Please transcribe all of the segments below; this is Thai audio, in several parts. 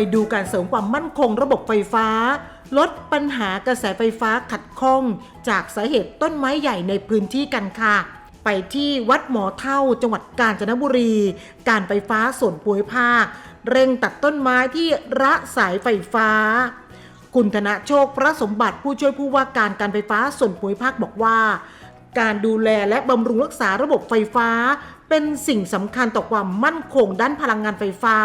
ไปดูการเสริมความมั่นคงระบบไฟฟ้า ลดปัญหากระแสไฟฟ้าขัดข้อง จากสาเหตุต้นไม้ใหญ่ในพื้นที่กันค่ะ ไปที่วัดหมอเท่าจังหวัดกาญจนบุรี การไฟฟ้าส่วนภูมิภาค เร่งตัดต้นไม้ที่ระสายไฟฟ้าคุณธนโชคพระสมบัติผู้ช่วยผู้ว่าการการไฟฟ้าส่วนภูมิภาคบอกว่า การดูแลและบำรุงรักษาระบบไฟฟ้า เป็นสิ่งสำคัญต่อความมั่นคงด้านพลังงานไฟฟ้า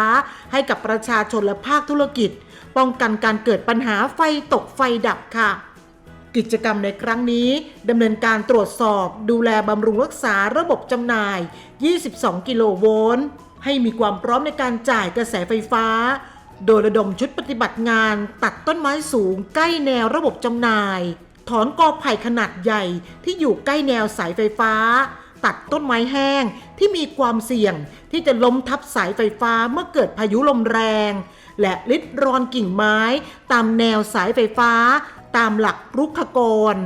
ให้กับประชาชนและภาคธุรกิจ ป้องกันการเกิดปัญหาไฟตกไฟดับค่ะ กิจกรรมในครั้งนี้ดำเนินการตรวจสอบ ดูแลบำรุงรักษาระบบจำหน่าย 22 กิโลโวลต์ให้มีความพร้อมในการจ่ายกระแสไฟฟ้า โดยระดมชุดปฏิบัติงานตัดต้นไม้สูง ใกล้แนวระบบจำหน่าย ถอนกอไผ่ขนาดใหญ่ที่อยู่ใกล้แนวสายไฟฟ้า ตัดต้นไม้แห้ง ที่มีความเสี่ยงที่จะล้มทับสายไฟฟ้าเมื่อเกิดพายุลมแรง และลิดรอนกิ่งไม้ตามแนวสายไฟฟ้า ตามหลักรุกขกร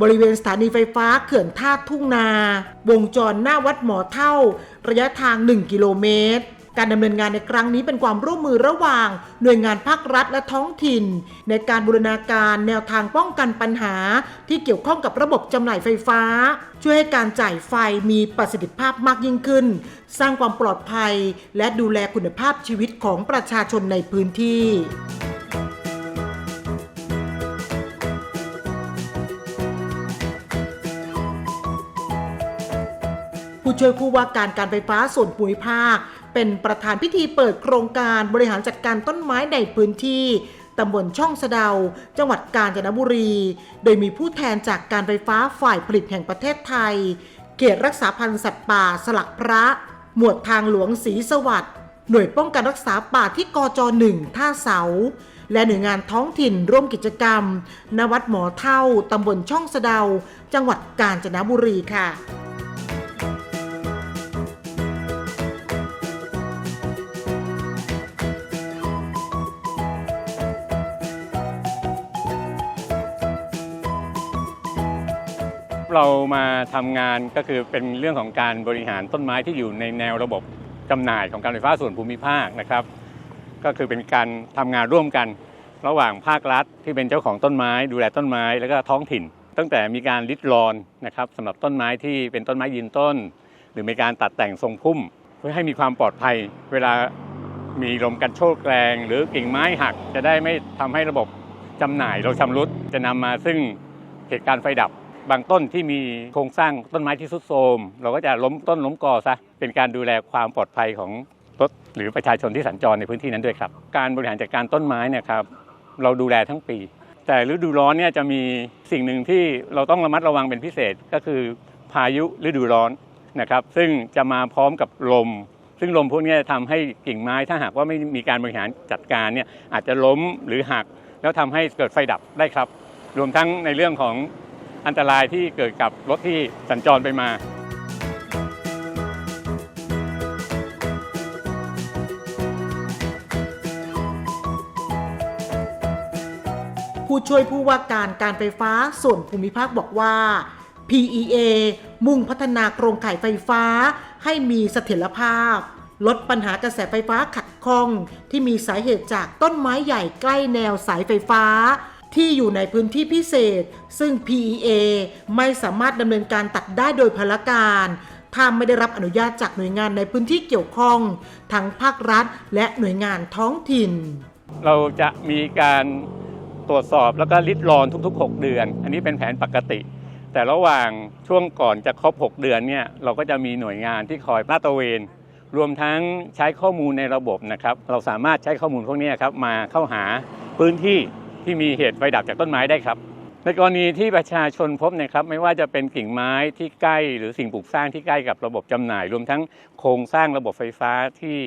บริเวณสถานีไฟฟ้าเขื่อนท่าทุ่งนา วงจรหน้าวัดหมอเท่า ระยะทาง 1 กิโลเมตร การดำเนินงานในครั้งนี้เป็นความร่วมมือระหว่าง หน่วยงานภาครัฐและท้องถิ่น ในการบูรณาการแนวทางป้องกันปัญหา ที่เกี่ยวข้องกับระบบจำหน่ายไฟฟ้า ช่วยให้การจ่ายไฟมีประสิทธิภาพมากยิ่งขึ้น สร้างความปลอดภัย และดูแลคุณภาพชีวิตของประชาชนในพื้นที่ ผู้ช่วยผู้ว่าการการไฟฟ้าส่วนภูมิภาค เป็นประธานพิธีเปิดโครงการบริหารจัดการต้นไม้ในพื้นที่ตำบลช่องสะเดา จังหวัดกาญจนบุรี โดยมีผู้แทนจากการไฟฟ้าฝ่ายผลิตแห่งประเทศไทย เขตรักษาพันธุ์สัตว์ป่าสลักพระ หมวดทางหลวงศรีสวัสดิ์หน่วยป้องกันรักษาป่าที่กจหนึ่งท่าเสา และหน่วยงานท้องถิ่นร่วมกิจกรรมณวัดหมอเท่า ตำบลช่องสะเดา จังหวัดกาญจนบุรีค่ะ เรามาทำงานก็คือเป็นเรื่องของการบริหารต้นไม้ที่อยู่ในแนวระบบจำหน่ายของการไฟฟ้าส่วนภูมิภาคนะครับ ก็คือเป็นการทำงานร่วมกัน ระหว่างภาครัฐที่เป็นเจ้าของต้นไม้ ดูแลต้นไม้แล้วก็ท้องถิ่น ตั้งแต่มีการริดรอนนะครับสำหรับต้นไม้ที่เป็นต้นไม้ยืนต้น หรือมีการตัดแต่งทรงพุ่ม เพื่อให้มีความปลอดภัย เวลามีลมกันโชกแรง หรือกิ่งไม้หักจะได้ไม่ทำให้ระบบจำหน่ายเราชำรุดจะนำมาซึ่งเหตุการณ์ไฟดับ บางต้นที่มีโครงสร้างต้นไม้ที่ทรุดโทรมเราก็จะล้มต้นล้มกอซะเป็นการดูแลความปลอดภัยของรถหรือประชาชนที่สัญจรในพื้นที่นั้นด้วยครับ การบริหารจัดการต้นไม้เนี่ยครับเราดูแลทั้งปี แต่ฤดูร้อนเนี่ยจะมีสิ่งหนึ่งที่เราต้องระมัดระวังเป็นพิเศษก็คือพายุฤดูร้อนนะครับซึ่งจะมาพร้อมกับลม ซึ่งลมพวกนี้จะทำให้กิ่งไม้ถ้าหากว่าไม่มีการบริหารจัดการเนี่ยอาจจะล้มหรือหัก แล้วทำให้เกิดไฟดับได้ครับ รวมทั้งในเรื่องของ อันตรายที่เกิดกับรถที่สัญจรไปมาผู้ช่วยผู้ว่าการการไฟฟ้าส่วนภูมิภาคบอกว่า PEA มุ่งพัฒนาโครงข่ายไฟฟ้าให้มีเสถียรภาพ ลดปัญหากระแสไฟฟ้าขัดข้อง ที่มีสาเหตุจากต้นไม้ใหญ่ใกล้แนวสายไฟฟ้า ที่อยู่ในพื้นที่พิเศษ ซึ่ง PEA ไม่สามารถดำเนินการตัดได้โดยพลการถ้าไม่ได้รับอนุญาตจากหน่วยงานในพื้นที่เกี่ยวข้อง ทั้งภาครัฐ และหน่วยงานท้องถิ่น เราจะมีการตรวจสอบแล้วก็ริดรอนทุก ๆ 6 เดือน อันนี้เป็นแผนปกติ แต่ระหว่างช่วงก่อนจะครบ 6 เดือนเนี่ยเราก็จะมีหน่วยงานที่คอยลาดตระเวน รวมทั้งใช้ข้อมูลในระบบนะครับ เราสามารถใช้ข้อมูลพวกนี้ครับมาเข้าหาพื้นที่ ที่มีเหตุไฟดับจากต้นไม้ได้ครับ ในกรณีที่ประชาชนพบนะครับไม่ว่าจะเป็นกิ่งไม้ที่ใกล้ หรือสิ่งปลูกสร้างที่ใกล้กับระบบจำหน่าย รวมทั้งโครงสร้างระบบไฟฟ้าที่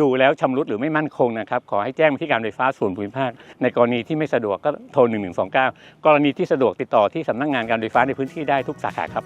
ดูแล้วชำรุดหรือไม่มั่นคงนะครับ ขอให้แจ้งไปที่การไฟฟ้าส่วนภูมิภาค ในกรณีที่ไม่สะดวกก็โทร 1129 กรณีที่สะดวกติดต่อที่สำนักงานการไฟฟ้าในพื้นที่ได้ทุกสาขาครับ